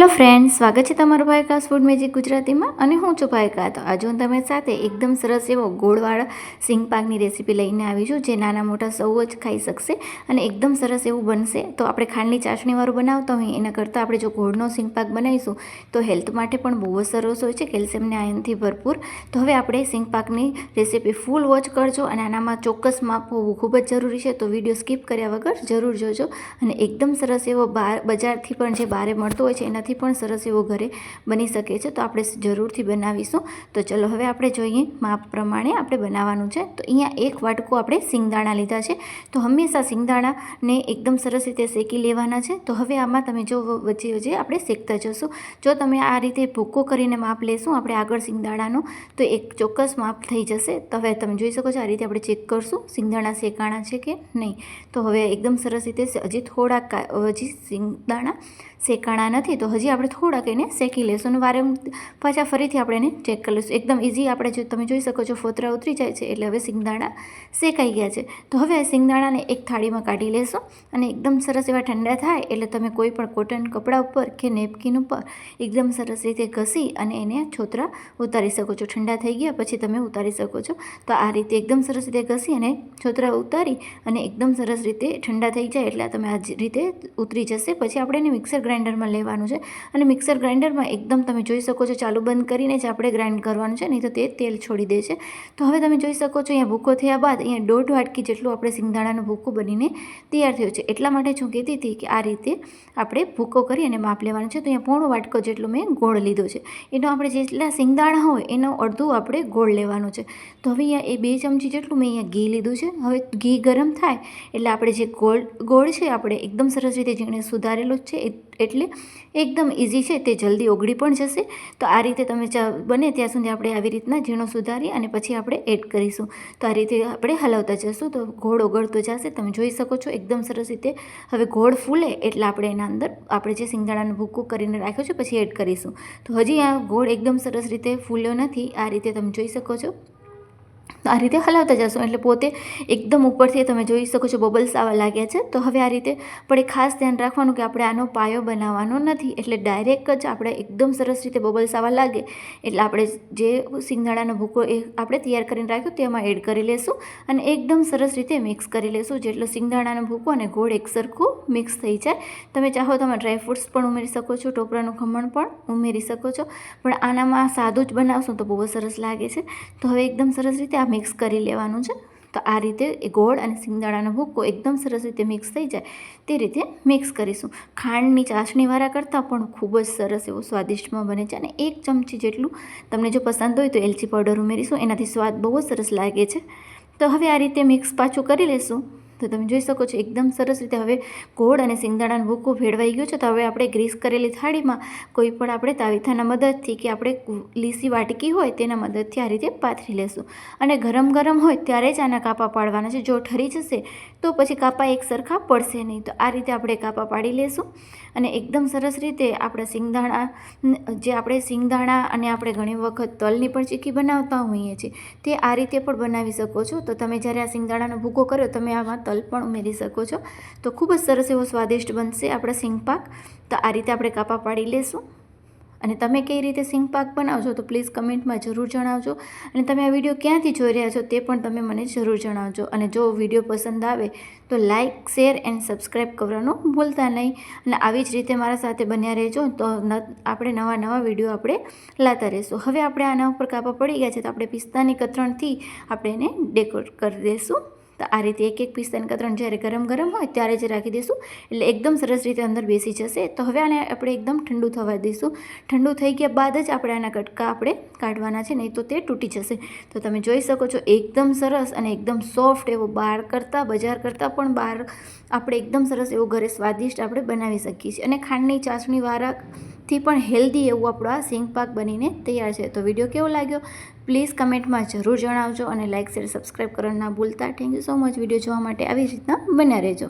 Hello friend સ્વાગત છે તમારું ભાઈકાસ ફૂડ મેજિક ગુજરાતીમાં અને હું છું ભાઈકા તો આજે હું તમે સાથે એકદમ સરસ એવો ગોળવાળા સિંગ પાકની રેસીપી લઈને આવી છું જે નાના મોટા સૌ જ ખાઈ શકશે અને એકદમ સરસ એવું બનશે. તો આપણે ખાંડની ચાસણીવાળું બનાવતા હોઈએ, એના કરતાં આપણે જો ગોળનો સિંગ પાક બનાવીશું, તો હેલ્થ માટે પણ બહુ જ સરસ હોય છે, કેલ્શિયમને આયનથી ભરપૂર. તો હવે આપણે સિંગ પાકની રેસીપી ફૂલ વોચ કરજો અને આનામાં ચોક્કસ માપ હોવું ખૂબ જ જરૂરી છે. તો વીડિયો સ્કીપ કર્યા વગર જરૂર જોજો અને એકદમ સરસ એવો બાર, બજારથી પણ જે બારે મળતો હોય છે, એનાથી પણ સરસ એવો ઘરે બની શકે છે. તો આપણે જરૂરથી બનાવીશું. તો ચલો હવે આપણે જોઈએ માપ પ્રમાણે આપણે બનાવવાનું છે. તો અહીંયા એક વાટકો આપણે સિંગદાણા લીધા છે. તો હંમેશા સિંગદાણાને એકદમ સરસ રીતે શેકી લેવાના છે. તો હવે આમાં તમે જો વચ્ચે વચ્ચે આપણે શેકતા જશું. જો તમે આ રીતે ભૂકો કરીને માપ લેશું, આપણે આગળ સિંગદાણાનું, તો એક ચોક્કસ માપ થઈ જશે. તો હવે તમે જોઈ શકો છો આ રીતે આપણે ચેક કરશું સિંગદાણા શેકાણા છે કે નહીં. તો હવે એકદમ સરસ રીતે હજી થોડાક હજી સિંગદાણા શેકાણા નથી. તો હજી આપણે થોડાક એને શેકી લઈશું અને વારે પાછા ફરીથી આપણે એને ચેક કરી લઈશું. એકદમ ઇઝી આપણે જો તમે જોઈ શકો છો ફોતરા ઉતરી જાય છે એટલે હવે સિંગદાણા શેકાઈ ગયા છે. તો હવે આ સિંગદાણાને એક થાળીમાં કાઢી લેશો અને એકદમ સરસ એવા ઠંડા થાય એટલે તમે કોઈ પણ કોટન કપડા ઉપર કે નેપકિન ઉપર એકદમ સરસ રીતે ઘસી અને એને છોતરા ઉતારી શકો છો. ઠંડા થઈ ગયા પછી તમે ઉતારી શકો છો. તો આ રીતે એકદમ સરસ રીતે ઘસી અને છોતરા ઉતારી અને એકદમ સરસ રીતે ઠંડા થઈ જાય એટલે તમે આ રીતે ઉતરી જશે. પછી આપણે એને મિક્સર ગ્રાઇન્ડરમાં લેવાનું છે. અને મિક્સર ગ્રાઇન્ડરમાં એકદમ તમે જોઈ શકો છો ચાલુ બંધ કરીને જ આપણે ગ્રાઇન્ડ કરવાનું છે, નહીં તો તે તેલ છોડી દે છે. તો હવે તમે જોઈ શકો છો, અહીંયા ભૂકો થયા બાદ અહીંયા દોઢ વાટકી જેટલું આપણે સિંગદાણાનો ભૂકો બનીને તૈયાર થયો છે. એટલા માટે જ હું કહેતી હતી કે આ રીતે આપણે ભૂકો કરી અને માપ લેવાનું છે. તો અહીંયા પોણો વાટકો જેટલો મેં ગોળ લીધો છે. એનો આપણે જેટલા સિંગદાણા હોય એનો અડધું આપણે ગોળ લેવાનું છે. તો હવે અહીંયા એ બે ચમચી જેટલું મેં અહીંયા ઘી લીધું છે. હવે ઘી ગરમ થાય એટલે આપણે જે ગોળ ગોળ છે, આપણે એકદમ સરસ રીતે જેણે સુધારેલું છે એ- એટલે એકદમ ઇઝી છે, તે જલ્દી ઓગળી પણ જશે. તો આ રીતે તમે બને ત્યાં સુધી આપણે આવી રીતના ઝીણો સુધારી અને પછી આપણે એડ કરીશું. તો આ રીતે આપણે હલાવતા જશું. તો ગોળ ઓગળતો જશે. તમે જોઈ શકો છો, એકદમ સરસ રીતે હવે ગોળ ફૂલે એટલે આપણે એના અંદર આપણે જે સિંગદાણાનો ભૂકું કરીને રાખ્યો છે, પછી એડ કરીશું. તો હજી આ ગોળ એકદમ સરસ રીતે ફૂલ્યો નથી. આ રીતે તમે જોઈ શકો છો. તો આ રીતે હલાવતા જશો. એટલે પોતે એકદમ ઉપરથી તમે જોઈ શકો છો બબલ્સ આવવા લાગ્યા છે. તો હવે આ રીતે પણ એ ખાસ ધ્યાન રાખવાનું કે આપણે આનો પાયો બનાવવાનો નથી. એટલે ડાયરેક્ટ જ આપણે એકદમ સરસ રીતે બબલ્સ આવવા લાગે. એટલે આપણે જે સિંગદાણાનો ભૂકો એ આપણે તૈયાર કરીને રાખ્યો તેમાં એડ કરી લેશું. અને એકદમ સરસ રીતે મિક્સ કરી લેશું. જેટલો સિંગદાણાનો ભૂકો અને ગોળ એકસરખું મિક્સ થઈ જાય. તમે ચાહો તમે ડ્રાયફ્રૂટ્સ પણ ઉમેરી શકો છો ટોપરાનું ખમણ પણ ઉમેરી શકો છો. પણ આનામાં સાદું જ બનાવશું તો બહુ સરસ લાગે છે. તો હવે એકદમ સરસ રીતે આ મિક્સ કરી લેવાનું છે. તો આ રીતે ગોળ અને સિંગદાણાનો ભૂકો એકદમ સરસ રીતે મિક્સ થઈ જાય. તે રીતે મિક્સ કરીશું. ખાંડની ચાસણીવાળા કરતાં પણ ખૂબ જ સરસ એવું સ્વાદિષ્ટમાં બને છે અને એક ચમચી જેટલું તમને જો પસંદ હોય તો એલચી પાવડર ઉમેરીશું. એનાથી સ્વાદ બહુ સરસ લાગે છે. તો હવે આ રીતે મિક્સ પાછું કરી લેશું. તો તમે જોઈ શકો છો, એકદમ સરસ રીતે હવે ગોળ અને સિંગદાણાનો ભૂકો ભેળવાઈ ગયો છે. તો હવે આપણે ગ્રીસ કરેલી થાળીમાં કોઈ પણ આપણે તાવીથાના મદદથી કે આપણે લીસી વાટકી હોય તેના મદદથી આ રીતે પાથરી લેશું. અને ગરમ ગરમ હોય ત્યારે જ આના કાપા પાડવાના છે. જો ઠરી જશે તો પછી કાપા એક સરખા પડશે નહીં. તો આ રીતે આપણે કાપા પાડી લેશું. અને એકદમ સરસ રીતે આપણે સિંગદાણા જે આપણે સિંગદાણા અને આપણે ઘણી વખત તલની પણ ચીખી બનાવતા હોઈએ છીએ, તે આ રીતે પણ બનાવી શકો છો. તો તમે જ્યારે આ સિંગદાણાનો ભૂકો કર્યો, તમે આમાં તલ પણ ઉમેરી શકો છો. તો ખૂબ જ સરસ એવો સ્વાદિષ્ટ બનશે આપણા સિંગપાક. તો આ રીતે આપણે કાપા પાડી લેશું. અને તમે કઈ રીતે સિંગપાક બનાવજો તો પ્લીઝ કમેન્ટમાં જરૂર જણાવજો. અને તમે આ વીડિયો ક્યાંથી જોઈ રહ્યા છો તે પણ તમે મને જરૂર જણાવજો. અને જો વીડિયો પસંદ આવે તો લાઇક શેર એન્ડ સબસ્ક્રાઈબ કરવાનું ભૂલતા નહીં. અને આવી જ રીતે મારા સાથે બન્યા રહેજો તો આપણે નવા નવા વીડિયો આપણે લાતા રહીશું. હવે આપણે આના ઉપર કાપા પડી ગયા છે તો આપણે પિસ્તાની કતરણથી આપણે એને ડેકોર કરી દઈશું તો આ રીતે એક એક પિસ્તાની કતરણ જ્યારે ગરમ ગરમ હોય ત્યારે જ રાખી દઈશું. એટલે એકદમ સરસ રીતે અંદર બેસી જશે. તો હવે આને આપણે એકદમ ઠંડુ થવા દઈશું. ઠંડુ થઈ ગયા બાદ જ આપણે આના કટકા આપણે કાઢવાના છે, નહીં તો તે તૂટી જશે. તો તમે જોઈ શકો છો, એકદમ સરસ અને એકદમ સોફ્ટ એવો બહાર કરતાં, બજાર કરતાં પણ બહાર આપણે એકદમ સરસ એવો ઘરે સ્વાદિષ્ટ આપણે બનાવી શકીએ છીએ. અને ખાંડની ચાસણી વાળાથી પણ હેલ્ધી એવું આપણો આ સિંગ પાક બનીને તૈયાર છે. તો વીડિયો કેવો લાગ્યો? પ્લીઝ કમેન્ટમાં જરૂર જણાવજો અને લાઇક શેર, સબસ્ક્રાઈબ કરવાનું ના ભૂલતા. Thank you so much video જોવા માટે આવી જ રીતના બન્યા રહેજો.